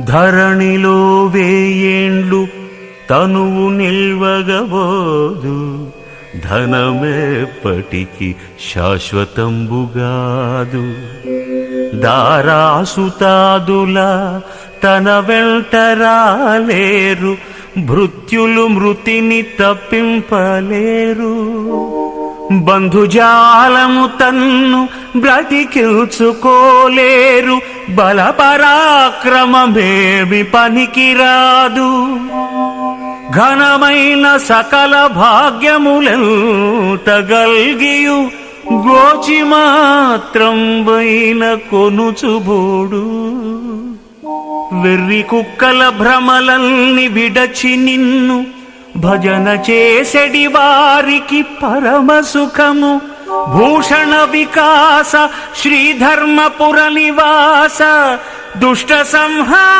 ధరణిలో వేయేండ్లు తనువు నిల్వగబోదు. ధనమేపటికి శాశ్వతంబుగాదు. దారాసుతాదుల తన వెంటరాలేరు భృత్యులు మృతిని తప్పింపలేరు. బంధుజాలము తన్ను బ్రతికిల్చుకోలేరు. బలపరాక్రమమేమి పనికిరాదు. ఘనమైన సకల భాగ్యములెంత గల్గియు గోచి మాత్రం వైన కొనుచుబోడు. వెర్రి కుక్కల భ్రమలల్ని విడచి నిన్ను భజన చేసెడి వారికి పరమ సుఖము భూషణ వికాస శ్రీధర్మపుర నివాస దుష్ట సంహార